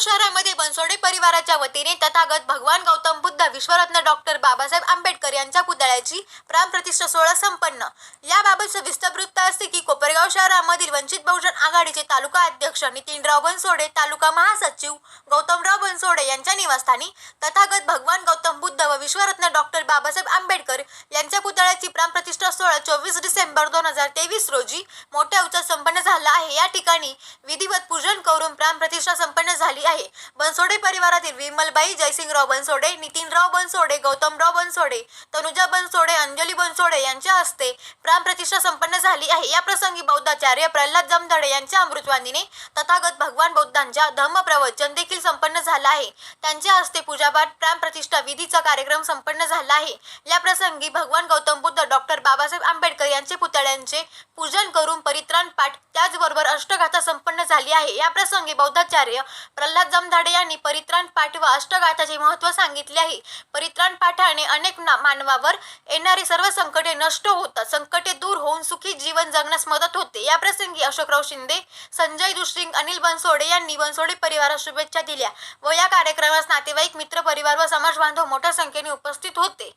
शहरामध्ये बनसोडे परिवाराच्या वतीने तथागत भगवान गौतम बुद्ध विश्वरत्न डॉक्टर बाबासाहेब आंबेडकर यांच्या पुतळ्याची प्राणप्रतिष्ठा सोहळा संपन्न. याबाबत सविस्तर वृत्त असते की कोपरगाव शहरामधील वंचित बहुजन आघाडीचे तालुका अध्यक्ष नितीनराव बनसोडे तालुका महासचिव गौतमराव बनसोडे यांच्या निवासस्थानी तथागत भगवान गौतम बुद्ध व विश्वरत्न डॉक्टर बाबासाहेब आंबेडकर यांच्या पुतळ्याची प्राणप्रतिष्ठा सोहळा चोवीस डिसेंबर दोन हजार तेवीस रोजी मोठ्या उत्सव संपन्न झाला आहे. या ठिकाणी विधिवत पूजन करून प्राणप्रतिष्ठा संपन्न झाली आहे. बनसोडे परिवारातील विमलबाई जयसिंगराव बनसोडे नितीनराव बनसोडे गौतमराव बनसोडे तनुजा बनसोडे अंजली बनसोडे यांच्या हस्ते प्राणप्रतिष्ठा संपन्न झाली आहे. या प्रसंगी बौद्धाचार्य प्रल्हाद जमधडे यांच्या अमृतवाणीने तथागत भगवान बौद्धांच्या धम्मप्रवचन देखील संपन्न झाला आहे. त्यांच्या हस्ते पूजापाठ प्राणप्रतिष्ठा विधीचा कार्यक्रम संपन्न झाला आहे. या प्रसंगी भगवान गौतम बुद्ध डॉक्टर बाबासाहेब आंबेडकर यांचे पुतळ्यांचे पूजन करून परित्राण पाठ त्याचबरोबर अष्टगाथा संपन्न झाली आहे. या प्रसंगी बौद्धाचार्य प्रल्हाद जमधाडे यांनी परित्राण पाठ व अष्टगाथाचे महत्त्व सांगितले आहे. परित्राण पाठाने अनेक ना- मानवावर येणारी सर्व संकटे नष्ट होतात. संकटे दूर होऊन सुखी जीवन जगण्यास मदत होते. या प्रसंगी अशोकराव शिंदे संजय दुश्रिंग अनिल बनसोडे यांनी बनसोडे परिवारास शुभेच्छा दिल्या व या कार्यक्रमास नातेवाईक मित्र परिवार व समाज बांधव मोठ्या संख्येने उपस्थित होते.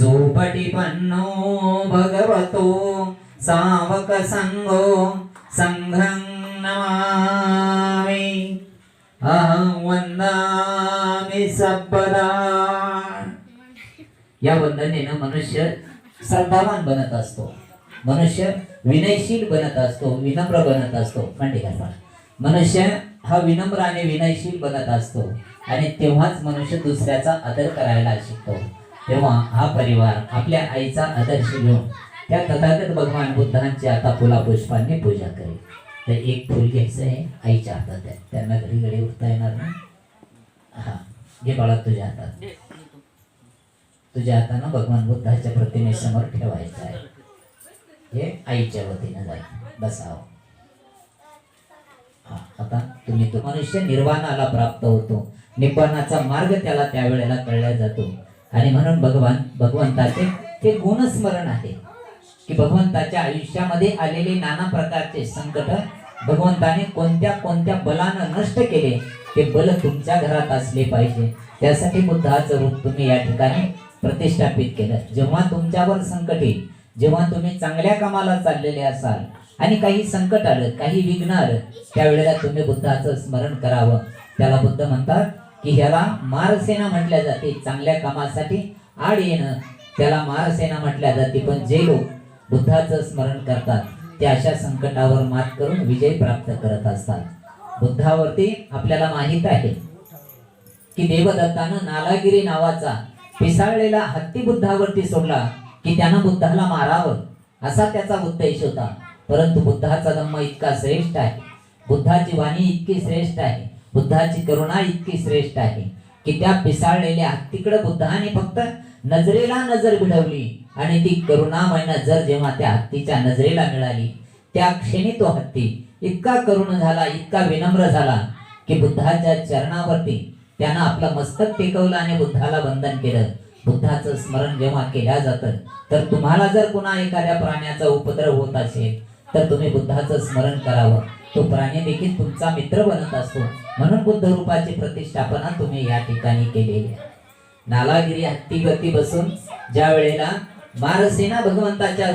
स्वामी सुपटिपन्नो भगवतो सावक संगो संघं नमामि। अहं वन्दामि सबदा या वंदनेनं मनुष्य श्रद्धावान बनत असतो. मनुष्य विनयशील बनत असतो विनम्र बनत असतो. खंडिका मनुष्य हा विनम्र आणि विनयशील बनत असतो आणि तेव्हाच मनुष्य दुसऱ्याचा आदर करायला शिकतो. तेव्हा हा परिवार आपल्या आईचा आदर्श घेऊन त्या तथागत भगवान बुद्धांची आता फुला पुष्पांनी पूजा करेल. तर एक फुल घ्यायचं आहे आईच्या हातात आहे. त्यांना घडी घडी उठता येणार ना हा. घे बाळा तुझ्या हातात. तुझ्या हातानं भगवान बुद्धाच्या प्रतिमेसमोर ठेवायचं आहे. हे आईच्या वतीनं जाईल बसावं. हा, आता तुम्ही तो मनुष्य निर्वाणाला प्राप्त होतो. निब्बाणाचा मार्ग त्याला त्यावेळेला कळला जातो. आणि म्हणून भगवान भगवंताचे ते गुणस्मरण आहे. की भगवंताच्या आयुष्यामध्ये आलेले नाना प्रकारचे संकट भगवंताने कोणत्या कोणत्या बलानं नष्ट केले ते बल तुमच्या घरात असले पाहिजे. त्यासाठी बुद्धाचं रूप तुम्ही या ठिकाणी प्रतिष्ठापित केलं. जेव्हा तुमच्यावर संकट येईल जेव्हा तुम्ही चांगल्या कामाला चाललेले असाल आणि काही संकट आलं काही विघ्न आलं त्यावेळेला तुम्ही बुद्धाचं स्मरण करावं. त्याला बुद्ध म्हणतात की ह्याला मारसेना म्हटल्या जाते चांगल्या कामासाठी आड येणं त्याला मारसेना म्हटल्या जाते. पण जे लोक बुद्धाचं स्मरण करतात ते अशा संकटावर मात करून विजय प्राप्त करत असतात. बुद्धावरती आपल्याला माहीत आहे की देवदत्तानं नालागिरी नावाचा पिसाळलेला हत्ती बुद्धावरती सोडला की त्यानं बुद्धाला मारावं असा त्याचा उद्देश होता. परंतु बुद्धाचा धम्म इतका श्रेष्ठ आहे. बुद्धाची वाणी इतकी श्रेष्ठ आहे. बुद्धाची करुणा इतकी श्रेष्ठ आहे की त्या पिसाळलेल्या हत्तीकडे बुद्धाने फक्त नजरेला नजर भिडवली आणि ती करुणामय नजर जेव्हा त्या हत्तीच्या नजरेला मिळाली त्या क्षणी तो हत्ती इतका करुण झाला इतका विनम्र झाला की बुद्धाच्या चरणावरती त्यानं आपलं मस्तक टेकवलं आणि बुद्धाला वंदन केलं. बुद्धाचं स्मरण जेव्हा केल्या जातं तर तुम्हाला जर पुन्हा एखाद्या प्राण्याचा उपद्रव होत असेल तर तुम्ही बुद्धाचं स्मरण करावं. तो प्राणी देखील तुमचा मित्र बनत असतो. म्हणून बुद्ध रूपाची प्रतिष्ठापना तुम्ही या ठिकाणी केलेली आहे. नालागिरी हत्ती गती बसून ज्या वेळेला मारसेना भगवंताच्या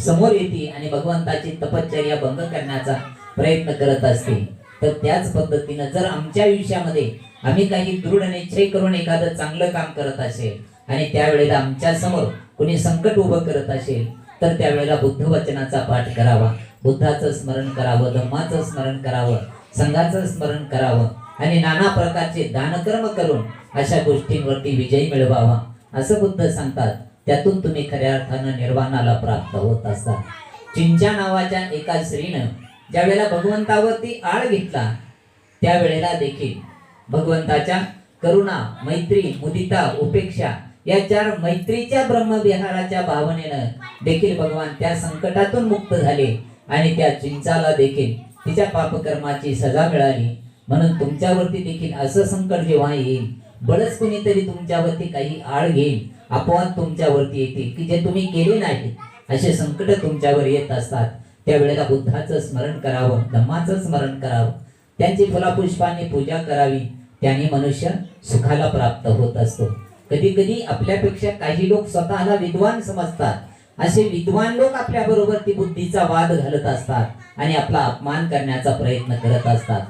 समोर येते आणि भगवंताची तपश्चर्या भंग करण्याचा प्रयत्न करत असते तर त्याच पद्धतीनं जर आमच्या आयुष्यामध्ये आम्ही काही दृढ निश्चय करून एखादं चांगलं काम करत असेल आणि त्यावेळेला आमच्यासमोर कुणी संकट उभं करत असेल तर त्यावेळेला बुद्ध वचनाचा पाठ करावा. बुद्धाचं स्मरण करावं धम्माचं स्मरण करावं संघाचं स्मरण करावं आणि नाना प्रकारचे दानकर्म करून अशा गोष्टींवरती विजय मिळवावा असं बुद्ध सांगतात. त्यातून तुम्ही खऱ्या अर्थानं निर्वाणाला प्राप्त होत असतात चिंच्या नावाच्या एका स्त्रीनं ज्यावेळेला भगवंतावरती आळ घेतला त्यावेळेला देखील भगवंताच्या करुणा मैत्री मुदिता उपेक्षा या चार मैत्रीच्या ब्रह्मविहाराच्या भावनेनं देखील भगवान त्या संकटातून मुक्त झाले आणि त्या चिंचाला देखील तिच्या पापकर्माची सजा मिळाली. म्हणून तुमच्यावरती देखील असं संकट जेव्हा येईल बळच कुणीतरी तुमच्यावरती काही आळ घेईल. अपवाद तुमच्यावरती येतील की जे तुम्ही केले नाही असे संकट तुमच्यावर येत असतात. त्यावेळेला बुद्धाचं स्मरण करावं धम्माचं स्मरण करावं. त्यांची फुलापुष्पांनी पूजा करावी. त्याने मनुष्य सुखाला प्राप्त होत असतो. कधी कधी आपल्यापेक्षा काही लोक स्वतःला विद्वान समजतात. असे विद्वान लोक आपल्या बरोबर ती बुद्धीचा वाद घालत असतात आणि आपला अपमान करण्याचा प्रयत्न करत असतात.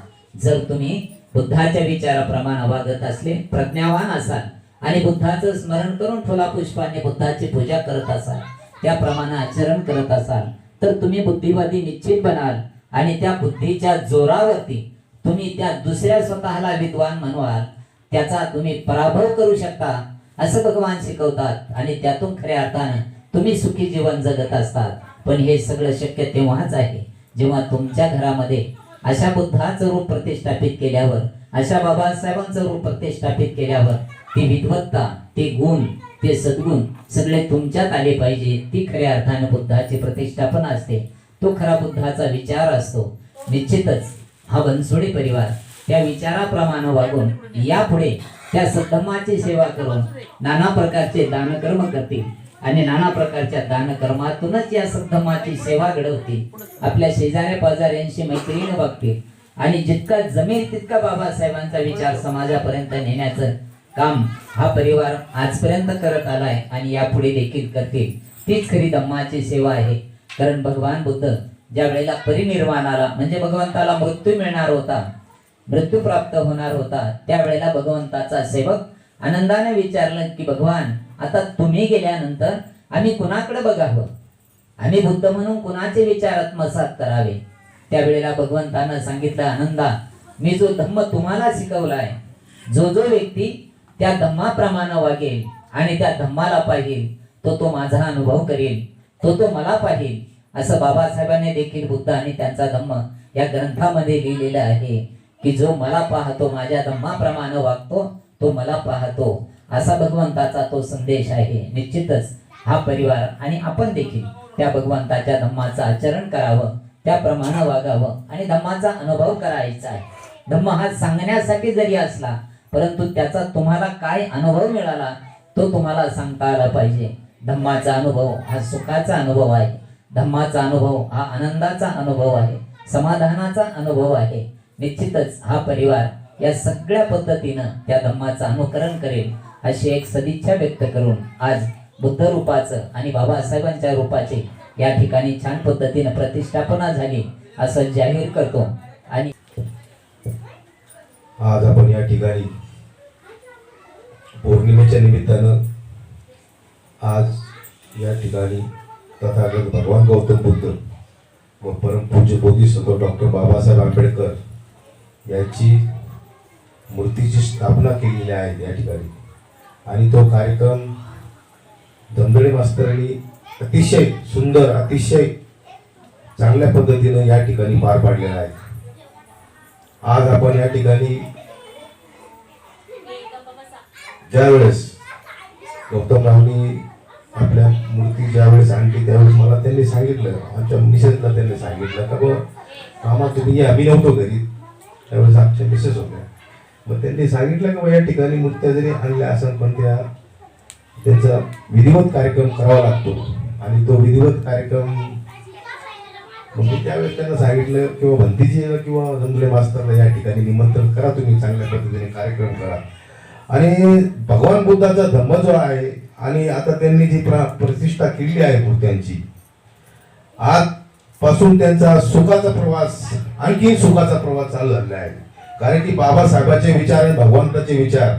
जर तुम्ही बुद्धाच्या विचाराप्रमाणे वागत असले प्रज्ञावान असाल आणि बुद्धाचं स्मरण करून फुलापुष्पाने बुद्धाची पूजा करत असाल त्याप्रमाणे आचरण करत असाल तर तुम्ही बुद्धिवादी निश्चित बनाल आणि त्या बुद्धीच्या जोरावरती तुम्ही त्या दुसऱ्या स्वतःला विद्वान म्हणवाल त्याचा तुम्ही पराभव करू शकता असं भगवान शिकवतात आणि त्यातून खऱ्या अर्थानं तुम्ही सुखी जीवन जगत असतात. पण हे सगळं शक्य तेव्हाच आहे जेव्हा तुमच्या घरामध्ये अशा बुद्धाचं रूप प्रतिष्ठापित केल्यावर अशा बाबासाहेबांचं रूप प्रतिष्ठापित केल्यावर ती विद्वत्ता ते गुण ते सद्गुण सगळे तुमच्यात आले पाहिजे. ती खऱ्या अर्थानं बुद्धाची प्रतिष्ठापन असते. तो खरा बुद्धाचा विचार असतो. निश्चितच हा बनसोडे परिवार त्या विचाराप्रमाणे वागून यापुढे त्या सद्धम्माची सेवा करून नाना प्रकारचे दानकर्म करतील. आणि नाना प्रकारच्या दानकर्मातूनच या सद्धमाची सेवा घडवतील आपल्या शेजाऱ्या पाजाऱ्यांशी मैत्रीने वागतील आणि जितका जमेल तितका बाबासाहेबांचा विचार समाजापर्यंत नेण्याचं काम हा परिवार आजपर्यंत करत आलाय आणि यापुढे देखील करतील. तीच खरी धम्माची सेवा आहे. कारण भगवान बुद्ध ज्या वेळेला परिनिर्वाणाला म्हणजे भगवंताला मृत्यू मिळणार होता मृत्यू प्राप्त होणार होता त्यावेळेला भगवंताचा सेवक आनंदाने विचारलं की भगवान आता तुम्ही गेल्यानंतर आम्ही कुणाकडे बघावं? आम्ही बुद्ध म्हणून कुणाचे विचार आत्मसात करावे? त्यावेळेला भगवंतानं सांगितलं आनंदा मी जो धम्म तुम्हाला शिकवला आहे जो जो व्यक्ती त्या धम्माप्रमाणे वागेल आणि त्या धम्माला पाहिल तो तो माझा अनुभव करेल तो तो मला पाहिल असं बाबासाहेबांनी देखील बुद्ध आणि त्यांचा धम्म या ग्रंथामध्ये लिहिलेलं आहे की जो मला पाहतो माझ्या धम्माप्रमाणे वागतो तो मला पाहतो. असा भगवंताचा तो संदेश आहे. निश्चितच हा परिवार आणि आपण देखील त्या भगवंताच्या धम्माचं आचरण करावं त्याप्रमाणे वागावं आणि धम्माचा अनुभव करायचा आहे. धम्म हा सांगण्यासाठी जरी असला परंतु त्याचा तुम्हाला काय अनुभव मिळाला तो तुम्हाला सांगता आला पाहिजे. धम्माचा अनुभव हा सुखाचा अनुभव आहे. धम्माचा अनुभव हा आनंदाचा अनुभव आहे. समाधानाचा अनुभव आहे. निश्चितच हा परिवार या सगळ्या पद्धतीनं त्या धम्माचं अनुकरण करेल. अशी एक सदिच्छा व्यक्त करून आज बुद्ध रूपाचं आणि बाबासाहेबांच्या रूपाचे या ठिकाणी छान पद्धतीनं प्रतिष्ठापना झाली असं जाहीर करतो. आणि आज आपण या ठिकाणी पौर्णिमेच्या निमित्तानं आज या ठिकाणी तथागत भगवान गौतम बुद्ध व परमपूज्य बोधिसत्व डॉक्टर बाबासाहेब आंबेडकर यांची मूर्तीची स्थापना केलेली आहे या ठिकाणी. आणि तो कार्यक्रम धंदळे मास्तरांनी अतिशय सुंदर अतिशय चांगल्या पद्धतीनं या ठिकाणी पार पाडलेला आहे. आज आपण या ठिकाणी ज्यावेळेस गौतमरावनी आपल्या मूर्ती ज्यावेळेस आणली त्यावेळेस मला त्यांनी सांगितलं आमच्या मिसेसला त्यांनी सांगितलं का बघ मामा तुम्ही या आम्ही नव्हतो घरी. त्यावेळेस आमच्या मिसेस होत्या. मग त्यांनी सांगितलं का या ठिकाणी मूर्त्या जरी आणल्या असेल पण त्या त्यांचा विधिवत कार्यक्रम करावा लागतो. आणि तो विधिवत कार्यक्रम मग त्यावेळेस त्यांना सांगितलं किंवा भंतीजी किंवा जमले मास्तरला या ठिकाणी निमंत्रण करा तुम्ही चांगल्या पद्धतीने कार्यक्रम करा. आणि भगवान बुद्धाचा धम्म जो आहे आणि आता त्यांनी जी प्रतिष्ठा केली आहे मूर्त्यांची आजपासून त्यांचा सुखाचा प्रवास आणखी सुखाचा प्रवास चालू झालेला आहे. कारण की बाबासाहेबांचे विचार आणि भगवंताचे विचार.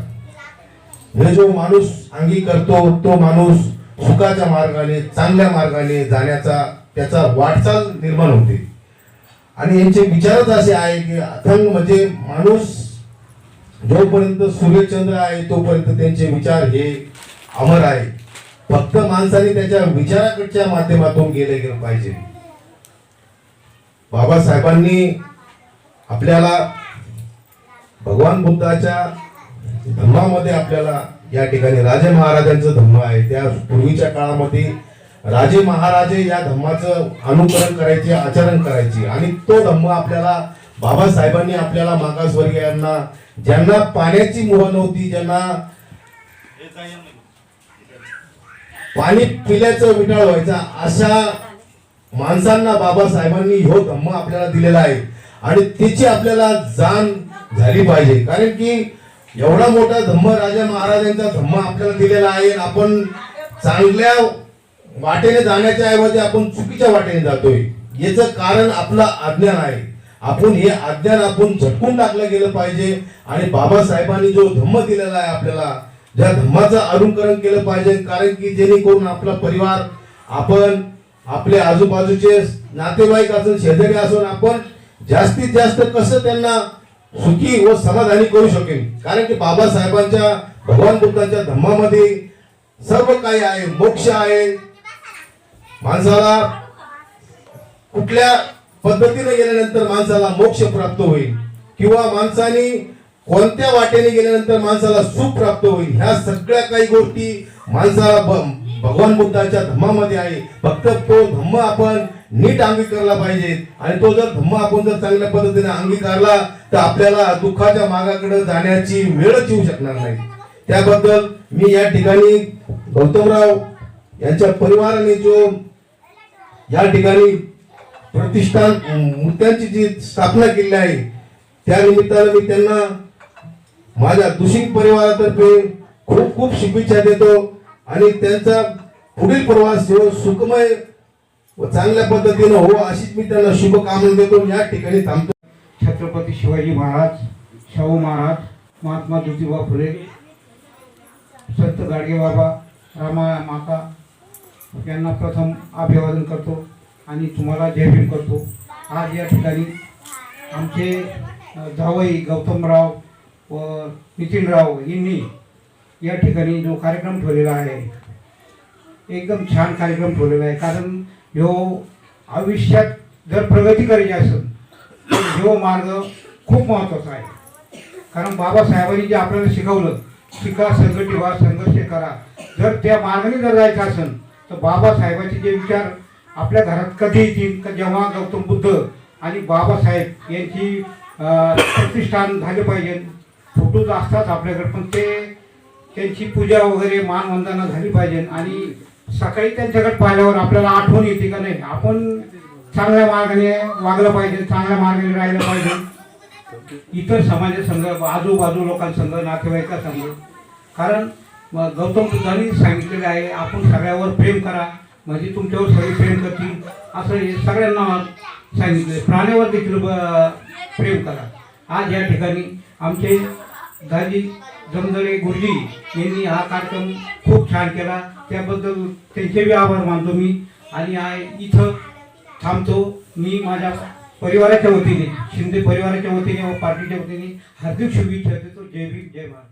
हे जो माणूस अंगी करतो तो माणूस सुखाच्या मार्गाने चांगल्या मार्गाने जाण्याचा त्याचा वाटचाल निर्माण होते. आणि यांचे विचारच असे आहे की अथंग म्हणजे माणूस जोपर्यंत सूर्यचंद्र आहे तोपर्यंत त्यांचे विचार हे अमर आहे. फक्त माणसाने त्याच्या विचाराकडच्या माध्यमातून गेले गेलं पाहिजे. बाबासाहेबांनी आपल्याला भगवान बुद्धाच्या धम्मामध्ये आपल्याला या ठिकाणी राजे महाराजांचं धम्म आहे. त्या पूर्वीच्या काळामध्ये राजे महाराजे या धम्माचं अनुकरण करायचे आचरण करायचे. आणि तो धम्म आपल्याला बाबासाहेबांनी आपल्याला मागासवर्गीयांना ज्यांना पाण्याची मुह नव्हती ज्यांना पाणी पिल्याचं विटाळ व्हायचा अशा माणसांना बाबासाहेबांनी हो धम्म आपल्याला दिलेला आहे. आणि त्याची आपल्याला जाण झाली पाहिजे. कारण की एवढा मोठा धम्म राजा महाराजांचा धम्म आपल्याला दिलेला आहे आपण चांगल्या वाटेने जाण्याच्या ऐवजी आपण चुकीच्या वाटेने जातोय. याचं कारण आपलं अज्ञान आहे. आपण हे अज्ञान आपण झटकून टाकलं गेलं पाहिजे आणि बाबासाहेबांनी जो धम्म दिलेला आहे आपल्याला ज्या धम्माचं अनुकरण केलं पाहिजे कारण की जेणेकरून आपला परिवार आपण आपले आजूबाजूचे नातेवाईक असून शेजारी असून आपण जास्तीत जास्त कसं त्यांना सुखी व समाधानी करू शकेन. कारण की बाबासाहेबांच्या भगवान बुद्धांच्या धम्मामध्ये सर्व काही आहे. मोक्ष आहे. माणसाला कुठल्या पद्धतीने गेल्यानंतर माणसाला मोक्ष प्राप्त होईल? किंवा माणसाने कोणत्या वाटेने गेल्यानंतर माणसाला सुख प्राप्त होईल? ह्या सगळ्या काही गोष्टी माणसाला भगवान बुद्धाच्या धम्मामध्ये आहे. फक्त तो धम्म आपण नीट अंगीकारला पाहिजे. आणि तो जर धम्म आपण जर चांगल्या पद्धतीने अंगीकारला तर आपल्याला दुःखाच्या मागाकडे जाण्याची वेळच येऊ शकणार नाही. त्याबद्दल मी या ठिकाणी गौतमराव यांच्या परिवाराने जो या ठिकाणी प्रतिष्ठान मूर्त्यांची जी स्थापना केली आहे त्या निमित्तानं मी त्यांना माझ्या दुषिंग परिवारातर्फे खूप खूप शुभेच्छा देतो. आणि त्यांचा पुढील प्रवास हो सुखमय व चांगल्या पद्धतीनं हो अशीच मी त्यांना शुभकामना देतो. या ठिकाणी थांबतो. छत्रपती शिवाजी महाराज शाहू महाराज महात्मा ज्योतिबा फुले संत गाडगे बाबा रामा माता यांना प्रथम अभिवादन करतो आणि तुम्हाला जय भीम करतो. आज या ठिकाणी आमचे जावई गौतमराव व नितीनराव यांनी या ठिकाणी जो कार्यक्रम ठेवलेला आहे एकदम छान कार्यक्रम ठेवलेला आहे. कारण ह्यो आयुष्यात जर प्रगती करायची असेल तर ह्यो मार्ग खूप महत्त्वाचा आहे. कारण बाबासाहेबांनी जे आपल्याला शिकवलं शिका संघटी व्हा संघर्ष करा. जर त्या मार्गाने जर जायचं असेल तर बाबासाहेबांचे जे विचार आपल्या घरात कधी येतील तर जेव्हा गौतम बुद्ध आणि बाबासाहेब यांची प्रतिष्ठान झाले पाहिजे. फोटोज असतात आपल्याकडे पण ते त्यांची पूजा वगैरे मानवंदना झाली पाहिजे. आणि सकाळी त्यांच्याकडे पाहिल्यावर आपल्याला आठवण येते का नाही? आपण चांगल्या मार्गाने वागलं पाहिजे चांगल्या मार्गाने राहिलं पाहिजे. इतर समाजासंघ आजूबाजू लोकांसंघ नातेवाईकासंघ कारण गौतम बुद्धांनी सांगितलेलं आहे आपण सगळ्यावर प्रेम करा म्हणजे तुमच्यावर सगळे प्रेम करतील. असं हे सगळ्यांना सांगितलं. प्राण्यावर देखील ब- प्रेम करा. आज या ठिकाणी आमचे दाजी जमदळे गुरुजी यांनी हा कार्यक्रम खूप छान केला. त्याबद्दल त्यांचे बी आभार मानतो मी. आणि आय इथं थांबतो. मी माझ्या परिवाराच्या वतीने शिंदे परिवाराच्या वतीने व पार्टीच्या वतीने हार्दिक शुभेच्छा देतो. जय भीम जय महाराज